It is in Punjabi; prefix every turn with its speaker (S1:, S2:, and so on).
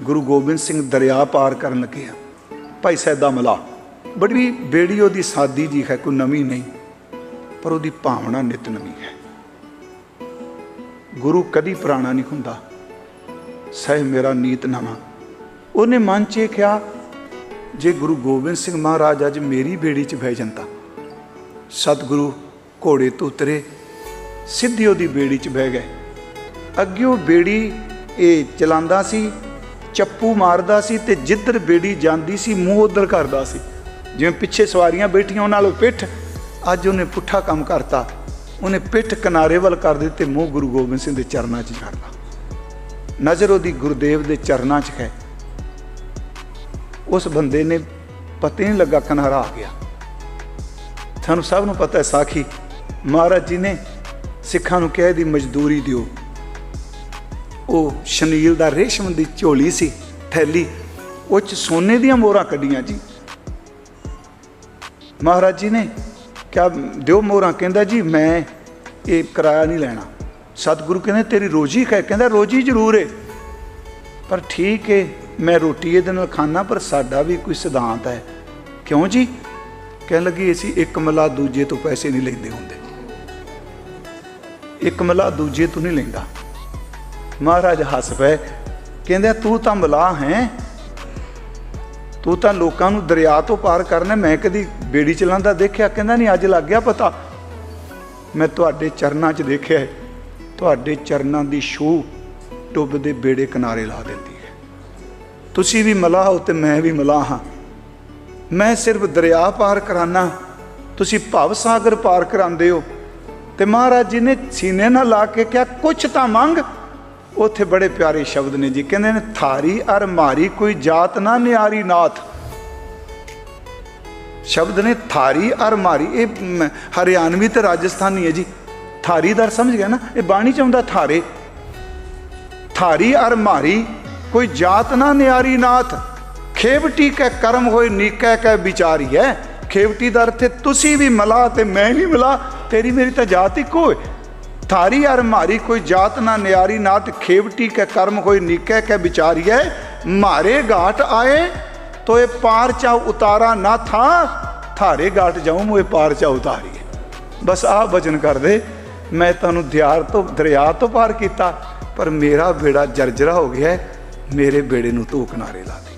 S1: ਗੁਰੂ ਗੋਬਿੰਦ ਸਿੰਘ ਦਰਿਆ ਪਾਰ ਕਰਨ ਲੱਗੇ ਆ। ਭਾਈ ਸੈਦਾ ਮਲਾ, ਬੜੀ ਬੇੜੀ ਉਹਦੀ ਸਾਦੀ ਜੀ ਹੈ, ਕੋਈ ਨਵੀਂ ਨਹੀਂ, ਪਰ ਉਹਦੀ ਭਾਵਨਾ ਨਿਤ ਨਵੀਂ ਹੈ। ਗੁਰੂ ਕਦੀ ਪੁਰਾਣਾ ਨਹੀਂ ਹੁੰਦਾ। ਸਹਿ ਮੇਰਾ ਨੀਤ ਨਵਾਂ। ਉਹਨੇ ਮਨ 'ਚ ਇਹ ਕਿਹਾ, ਜੇ ਗੁਰੂ ਗੋਬਿੰਦ ਸਿੰਘ ਮਹਾਰਾਜ ਅੱਜ ਮੇਰੀ ਬੇੜੀ 'ਚ ਬਹਿ ਜਾਂਦਾ, ਸਤਿਗੁਰੂ ਘੋੜੇ ਤੋਂ ਉਤਰੇ, ਸਿੱਧੀ ਉਹਦੀ ਬੇੜੀ 'ਚ ਬਹਿ ਗਏ। ਅੱਗੇ ਉਹ ਬੇੜੀ ਇਹ ਚਲਾਉਂਦਾ ਸੀ ਚੱਪੂ ਮਾਰਦਾ ਸੀ ਤੇ ਜਿੱਧਰ ਬੇੜੀ ਜਾਂਦੀ ਸੀ, ਮੂੰਹ ਉਧਰ ਕਰਦਾ ਸੀ। ਜਿਵੇਂ ਪਿੱਛੇ ਸਵਾਰੀਆਂ ਬੈਠੀਆਂ, ਉਹਨਾਂ ਨਾਲੋਂ ਪਿੱਠ। ਅੱਜ ਉਹਨੇ ਪੁੱਠਾ ਕੰਮ ਕਰਤਾ। ਉਹਨੇ ਪਿੱਠ ਕਿਨਾਰੇ ਵੱਲ ਕਰ ਦਿੱਤੇ, ਮੂੰਹ ਗੁਰੂ ਗੋਬਿੰਦ ਸਿੰਘ ਦੇ ਚਰਨਾਂ 'ਚ ਕਰਦਾ ਨਜ਼ਰ ਉਹਦੀ ਗੁਰਦੇਵ ਦੇ ਚਰਨਾਂ 'ਚ ਹੈ। ਉਸ ਬੰਦੇ ਨੇ ਪਤਾ ਨਹੀਂ ਲੱਗਾ ਕਿਨਾਰਾ ਆ ਗਿਆ। ਤੁਹਾਨੂੰ ਸਭ ਨੂੰ ਪਤਾ ਹੈ, ਸਾਖੀ, ਮਹਾਰਾਜ ਜੀ ਨੇ ਸਿੱਖਾਂ ਨੂੰ ਕਿਹਾ ਦੀ, ਮਜ਼ਦੂਰੀ ਦਿਓ। ਉਹ ਸ਼ਨੀਲ ਦਾ ਰੇਸ਼ਮ ਦੀ ਝੋਲੀ ਸੀ, ਥੈਲੀ, ਉਹ ਚ ਸੋਨੇ ਦੀਆਂ ਮੋਹਰਾਂ ਕੱਢੀਆਂ ਜੀ। ਮਹਾਰਾਜ ਜੀ ਨੇ ਕਿਹਾ, ਦਿਓ ਮੋਹਰਾਂ। ਕਹਿੰਦਾ ਜੀ, ਮੈਂ ਇਹ ਕਿਰਾਇਆ ਨਹੀਂ ਲੈਣਾ। ਸਤਿਗੁਰੂ ਕਹਿੰਦੇ, ਤੇਰੀ ਰੋਜੀ ਹੈ ਕਹਿੰਦਾ, ਰੋਜੀ ਜ਼ਰੂਰ ਹੈ ਪਰ ਠੀਕ ਹੈ ਮੈਂ ਰੋਟੀ ਇਹਦੇ ਨਾਲ ਖਾਣਾ ਪਰ ਸਾਡਾ ਵੀ ਕੋਈ ਸਿਧਾਂਤ ਹੈ। ਕਿਉਂ ਜੀ? ਕਹਿਣ ਲੱਗੀ, ਅਸੀਂ ਇੱਕ ਮਲਾ ਦੂਜੇ ਤੋਂ ਪੈਸੇ ਨਹੀਂ ਲੈਂਦੇ ਹੁੰਦੇ। ਇੱਕ ਮਲਾ ਦੂਜੇ ਤੋਂ ਨਹੀਂ ਲੈਂਦਾ। ਮਹਾਰਾਜ ਹੱਸ ਪਏ। ਕਹਿੰਦੇ, ਤੂੰ ਤਾਂ ਮਲਾ ਹੈ। ਤੂੰ ਤਾਂ ਲੋਕਾਂ ਨੂੰ ਦਰਿਆ ਤੋਂ ਪਾਰ ਕਰਨਾ, ਮੈਂ ਕਦੀ ਬੇੜੀ ਚਲਾਉਂਦਾ ਦੇਖਿਆ। ਕਹਿੰਦਾ, ਨਹੀਂ, ਅੱਜ ਲੱਗ ਗਿਆ ਪਤਾ। ਮੈਂ ਤੁਹਾਡੇ ਚਰਨਾਂ 'ਚ ਦੇਖਿਆ ਤੁਹਾਡੇ ਚਰਨਾਂ ਦੀ ਛੂਹ ਡੁੱਬਦੇ ਬੇੜੇ ਕਿਨਾਰੇ ਲਾ ਦਿੰਦੀ ਹੈ। ਤੁਸੀਂ ਵੀ ਮਲਾਹ ਹੋ ਤੇ ਮੈਂ ਵੀ ਮਲਾਹ ਹਾਂ। ਮੈਂ ਸਿਰਫ ਦਰਿਆ ਪਾਰ ਕਰਾਨਾ। ਤੁਸੀਂ ਭਵ ਸਾਗਰ ਪਾਰ ਕਰਾਉਂਦੇ ਹੋ। ਤੇ ਮਹਾਰਾਜ ਜੀ ਨੇ ਸੀਨੇ ਨਾਲ ਲਾ ਕੇ ਕਿਹਾ, ਕੁਛ ਤਾਂ ਮੰਗ। ਉੱਥੇ ਬੜੇ ਪਿਆਰੇ ਸ਼ਬਦ ਨੇ ਜੀ। ਕਹਿੰਦੇ ਨੇ, ਥਾਰੀ ਅਰ ਮਾਰੀ ਕੋਈ ਜਾਤ ਨਾ ਨਿਆਰੀ ਨਾਥ। ਸ਼ਬਦ ਨੇ ਥਾਰੀ ਅਰ ਮਾਰੀ। ਇਹ ਹਰਿਆਣਵੀ ਤੇ ਰਾਜਸਥਾਨੀ ਹੈ ਜੀ। ਥਾਰੀ ਦਰ ਸਮਝ ਗਿਆ ਨਾ? ਇਹ ਬਾਣੀ ਚ ਆਉਂਦਾ ਥਾਰੇ। ਥਾਰੀ ਅਰ ਮਾਰੀ ਕੋਈ ਜਾਤ ਨਾ ਨਿਆਰੀ ਨਾਥ। ਖੇਵਟੀ ਕੈ ਕਰਮ ਹੋਏ, ਨੀਕੈ ਕੈ ਵਿਚਾਰੀ ਹੈ। ਖੇਵਟੀ ਦਾ ਅਰਥ ਤੁਸੀਂ ਵੀ ਮਲਾ ਤੇ ਮੈਂ ਵੀ ਮਲਾ। ਤੇਰੀ ਮੇਰੀ ਤਾਂ ਜਾਤ ਇੱਕੋ ਹੈ ਥਾਰੀ ਅਰ ਮਾਰੀ ਕੋਈ ਜਾਤ ਨਾ ਨਿਆਰੀ ਨਾਥ ਖੇਵਟੀ ਕੈ ਕਰਮ ਹੋਏ ਨੀਕੈ ਕੈ ਵਿਚਾਰੀ ਹੈ ਮਾਰੇ ਘਾਟ ਆਏ ਤੋ ਇਹ ਪਾਰ ਚਾ ਉਤਾਰਾ ਨਾ ਥਾ, ਥਾਰੇ ਘਾਟ ਜਾਉ ਮੋਏ ਪਾਰ ਚਾ ਉਤਾਰੀਏ ਬਸ ਆਹ ਵਚਨ ਕਰਦੇ, ਮੈਂ ਤੁਹਾਨੂੰ ਦਿਆਰ ਤੋਂ, ਦਰਿਆ ਤੋਂ ਪਾਰ ਕੀਤਾ, ਪਰ ਮੇਰਾ ਬੇੜਾ ਜਰਜਰਾ ਹੋ ਗਿਆ ਮੇਰੇ ਬੇੜੇ ਨੂੰ ਤੂੰ ਕਿਨਾਰੇ ਲਾ ਦੇ।